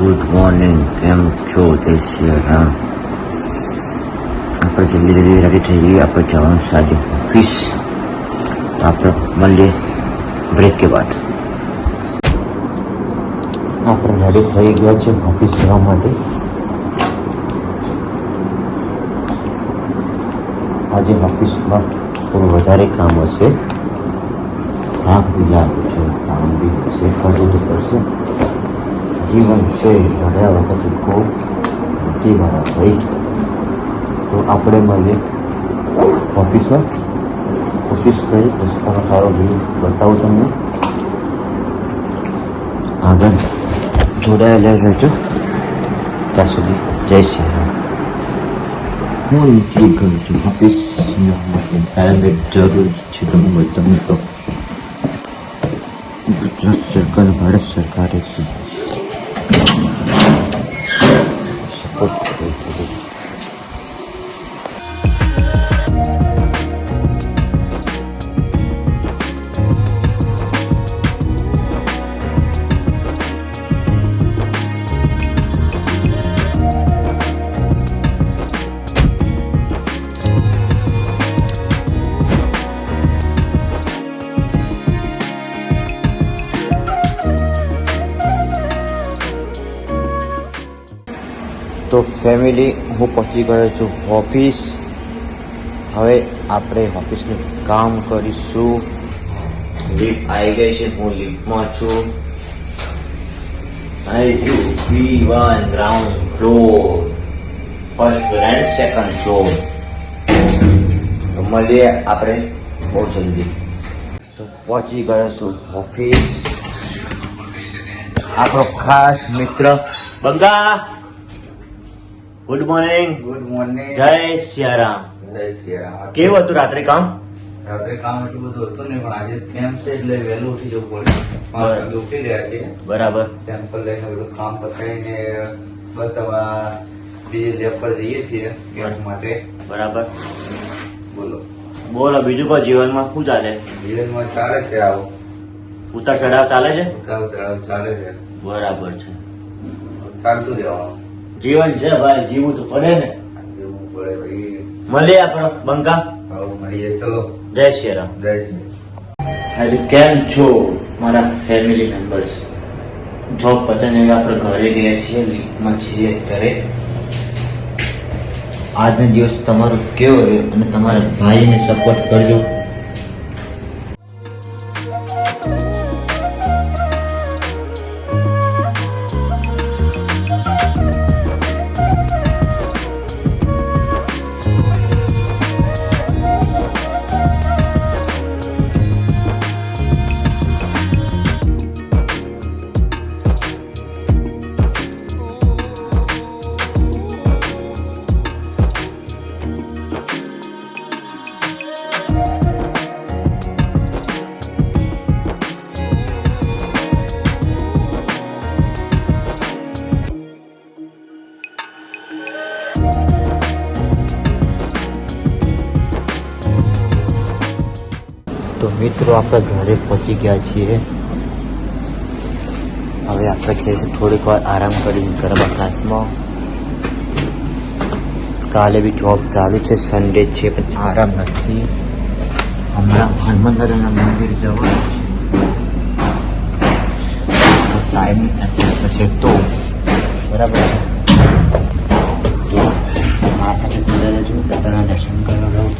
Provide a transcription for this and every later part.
Good morning કેમ છો જય શ્રી રામ આપણે જલ્દી જલ્દી રેડી થઈ ગઈ આપણે જવાનું સાંજે ઓફિસ તો આપણે મળીએ બ્રેક કે બાદ આપણે રેડી થઈ ગયા છે ઓફિસ જવા માટે આજે ઓફિસમાં થોડું વધારે કામ હશે। થાક બી લાગે છે, કામ બી હશે કરવું તો પડશે. જીવન છે ભણ્યા વખત બહુ મોટી મારા ભાઈ તો આપણે મને ઓફિસમાં કોશિશ કરી પુસ્તકનો સારો વ્યૂ બતાવું તમને આગળ જોડાયેલા રહેજો ત્યાં સુધી જય શ્રી રામ હું નીકળી ગયો છું ઓફિસ હેલ્મેટ જરૂર છે તમે તમને તો ગુજરાત સરકાર ભારત સરકારે Thank you. તો ફેમિલી હું પહોંચી ગયો છું ઓફિસ હવે આપણે ઓફિસનું કામ કરીશું. લીપ આવી ગઈ છે, હું લીપમાં છું. I two B one ground floor first and second floor તો મળીએ આપણે બહુ જલ્દી. તો પહોંચી ગયો છું ઓફિસ આપણો ખાસ મિત્ર બંગા. ગુડ મોર્નિંગ ગુડ મોર્નિંગ જય સિયારામ. જય સિયારામ. રામ કેવું હતું રાત્રે કામ? રાત્રે કામ એટલું બધું હતું નહીં પણ આજે કેમ છે એટલે વહેલું ઉઠી જવું પડે પાંચ વાગે ઉઠી ગયા છે બરાબર. સેમ્પલ લઈને બધું કામ પતાવીને બસ હવે બીજે લેબ પર જઈએ છીએ કેમ્પ માટે. બરાબર. બોલો. બોલો બીજું કહો જીવનમાં શું ચાલે? જીવનમાં ચાલે છે આવું. ઉતાર ચઢાવ ચાલે છે? ઉતાર ચઢાવ ચાલે છે. બરાબર છે. ચાલતું રહેવાનું. જીવન છે ભાઈ જીવવું તો પડે ને. જેવું પડે ભાઈ. મળીએ આપણો બંકા આવું મળીએ ચલો. જય શ્રી રામ. જય શ્રી હાજી કેમ છો મારા ફેમિલી મેમ્બર્સ જોબ પતાને આપણે ઘરે ગયા છીએ લીફમાં છીએ ઘરે આજનો દિવસ તમારો કેવો રહ્યો? અને તમારા ભાઈને સપોર્ટ કરજો. તો મિત્રો આપણે ઘરે પહોંચી ગયા છીએ. હવે આપણે કહીશું થોડીક વાર આરામ કરીને ગરબા ક્લાસમાં કાલે બી જોબ ચાલુ છે સન્ડે છે, પણ આરામ નથી. હમણાં હનુમાનદાદાના મંદિર જવાનું ટાઈમ થશે તો બરાબર તો આ સાથે દાદાના દર્શન કરવા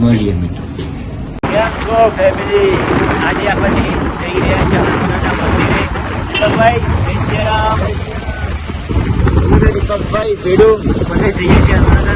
મળીએ મિત્રો. કેમ છો ફેમિલી આજે આપણે જઈ રહ્યા છીએ હનુમાનના મંદિરે. દીપકભાઈ જય શ્રી રામ. દીપકભાઈ ભેડું. બધે જઈએ છીએ હનુમાનના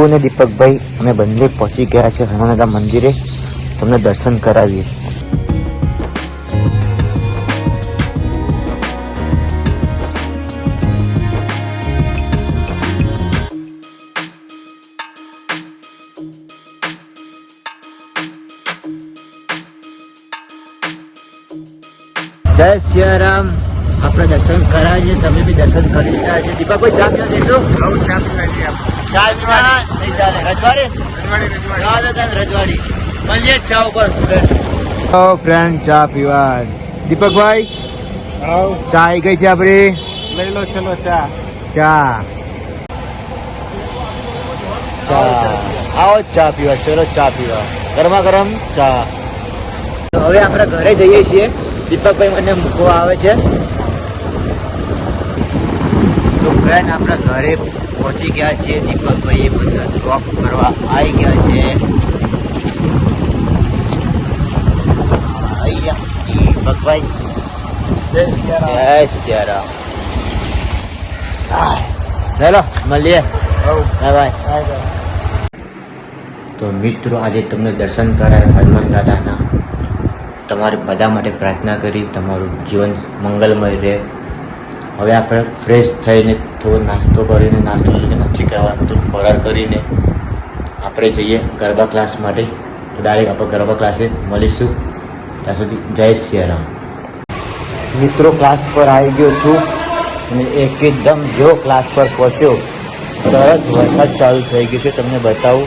હું અને દીપકભાઈ અમે બંને પહોંચી ગયા છે હનુમાનદા મંદિરે. તમને દર્શન કરાવીએ. જય સિયારામ. આપણે દર્શન કરાવીએ તમે બી દર્શન કરી લીધા છે. દીપાભાઈ ચા પીવા દેશો ચા પીવા નહીં ચાલે. રજવાડી? રજવાડી મળીએ જ ચા ઉપર. ફ્રેન્ડ ચા પીવા. દીપકભાઈ ચા આવી ગઈ છે આપણી? લઈ લો ચલો ચા. ચા. ચા. આવો ચા પીવા. ચલો ચા પીવા. ગરમા ગરમ ચા. હવે આપણે ઘરે જઈએ છીએ. દીપકભાઈ મને મૂકવા આવે છે. તો ફ્રેન્ડ આપણા ઘરે પહોંચી ગયા દીપકભાઈ એ બધા ડ્રોપ કરવા આવી ગયા છે. દીપકભાઈ. જય સિયારામ. જય ચાલો મળીએ. બાય. તો મિત્રો આજે તમને દર્શન કરાય હનુમાન દાદાના. તમારે બધા માટે પ્રાર્થના કરી તમારું જીવન મંગલમય રહે. હવે આપણે ફ્રેશ થઈને થોડો નાસ્તો કરીને નાસ્તો કરીને નથી કરવાનું તો ફરાર કરીને આપણે જઈએ ગરબા ક્લાસ માટે. તો ડાયરેક્ટ આપણે ગરબા ક્લાસે મળીશું. ત્યાં સુધી જય સિયારામ મિત્રો ક્લાસ પર આવી ગયો છું અને એકદમ જો ક્લાસ પર પહોંચ્યો, તરત વરસાદ ચાલુ થઈ ગયો છે. તમને બતાવું,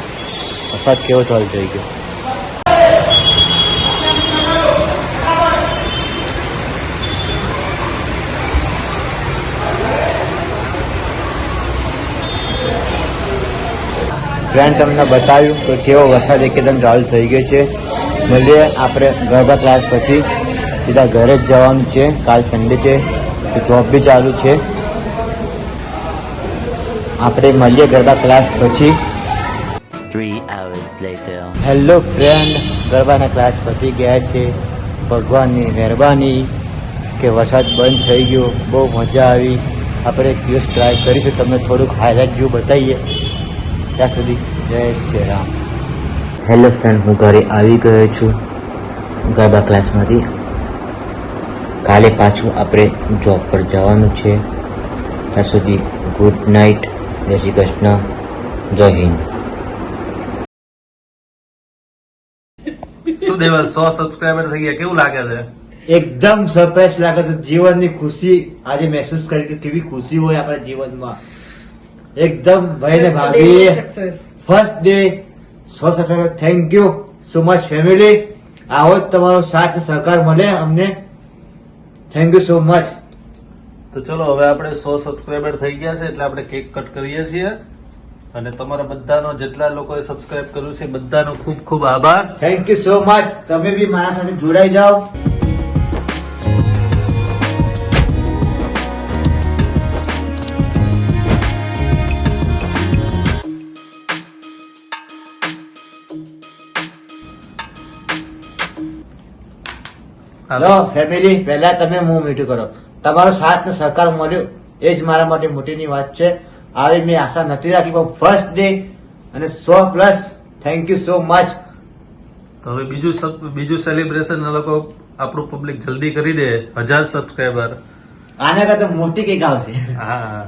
વરસાદ કેવો ચાલુ થઈ ગયો? ફ્રેન્ડ તમને બતાવ્યું કે કેવો વરસાદ એકદમ ચાલુ થઈ ગયો છે. મળીએ આપણે ગરબા ક્લાસ પછી. સીધા ઘરે જ જવાનું છે. કાલ સન્ડે છે. તો જોબ બી ચાલુ છે. આપણે મળીએ ગરબા ક્લાસ પછી. હેલો ફ્રેન્ડ ગરબાના ક્લાસ પતી ગયા છે. ભગવાનની મહેરબાની કે વરસાદ બંધ થઈ ગયો. બહુ મજા આવી. આપણે એક દિવસ ટ્રાય કરીશું. તમને થોડુંક હાઇલાઇટ જેવું બતાવીએ. ત્યાં સુધી જય શ્રી રામ. હેલો ફ્રેન્ડ હું ઘરે આવી ગયો છું. ગરબા ક્લાસમાંથી. કાલે પાછું આપણે જોબ પર જવાનું છે. ત્યાં સુધી ગુડ નાઇટ જય શ્રી કૃષ્ણ જય હિન્દ. શું દેવા સો સબસ્ક્રાઈબર થઈ ગયા? કેવું લાગે છે? એકદમ સરપ્રાઈઝ લાગે છે. જીવનની ખુશી આજે મહેસૂસ કરી કે કેવી ખુશી હોય આપણા જીવનમાં. એકદમ ભાઈ ને ભાભી ફર્સ્ટ ડે સો ટકા thank you so much family આવો જ તમારો સાથ સહકાર મળે અમને. થેન્ક યુ સો મચ તો ચલો હવે આપણે સો સબસ્ક્રાઈબર થઈ ગયા છે એટલે આપણે કેક કટ કરીએ છીએ. અને તમારા બધાનો જેટલા લોકોએ સબસ્ક્રાઇબ કર્યું છે બધાનો ખૂબ ખૂબ આભાર. થેન્ક યુ સો મચ તમે બી મારા સાથે જોડાઈ જાઓ. લો ફેમિલી પહેલા તમે મું મીઠું કરો. તમારો સાથ ને સહકાર મળ્યો એ જ મારા માટે મોટીની વાત છે. આવી મેં આશા નથી રાખી પણ ફર્સ્ટ ડે અને સો plus thank you so much હવે બીજું બીજું સેલિબ્રેશન લોકો આપણું પબ્લિક જલ્દી કરી દે હજાર સબસ્ક્રાઈબર આના કરતા મોટી કંઈક આવશે. હા.